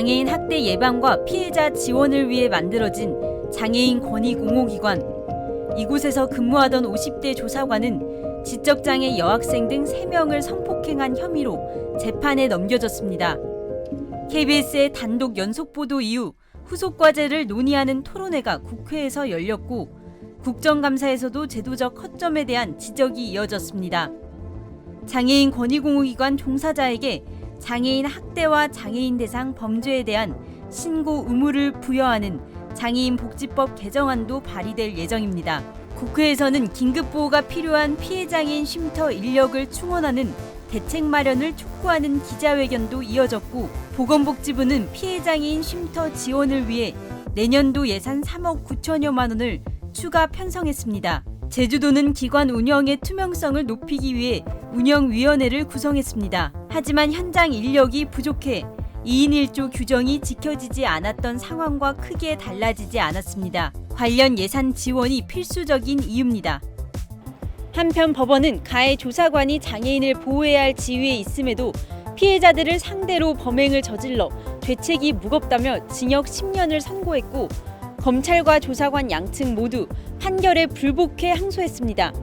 장애인 학대 예방과 피해자 지원을 위해 만들어진 장애인 권익 옹호기관. 이곳에서 근무하던 50대 조사관은 지적장애 여학생 등 3명을 성폭행한 혐의로 재판에 넘겨졌습니다. KBS의 단독 연속 보도 이후 후속 과제를 논의하는 토론회가 국회에서 열렸고 국정감사에서도 제도적 허점에 대한 지적이 이어졌습니다. 장애인 권익공호기관 종사자에게 장애인 학대와 장애인 대상 범죄에 대한 신고 의무를 부여하는 장애인 복지법 개정안도 발의될 예정입니다. 국회에서는 긴급 보호가 필요한 피해 장애인 쉼터 인력을 충원하는 대책 마련을 촉구하는 기자회견도 이어졌고 보건복지부는 피해 장애인 쉼터 지원을 위해 내년도 예산 3억 9천여만 원을 추가 편성했습니다. 제주도는 기관 운영의 투명성을 높이기 위해 운영위원회를 구성했습니다. 하지만 현장 인력이 부족해 2인 1조 규정이 지켜지지 않았던 상황과 크게 달라지지 않았습니다. 관련 예산 지원이 필수적인 이유입니다. 한편 법원은 가해 조사관이 장애인을 보호해야 할 지위에 있음에도 피해자들을 상대로 범행을 저질러 죄책이 무겁다며 징역 10년을 선고했고 검찰과 조사관 양측 모두 판결에 불복해 항소했습니다.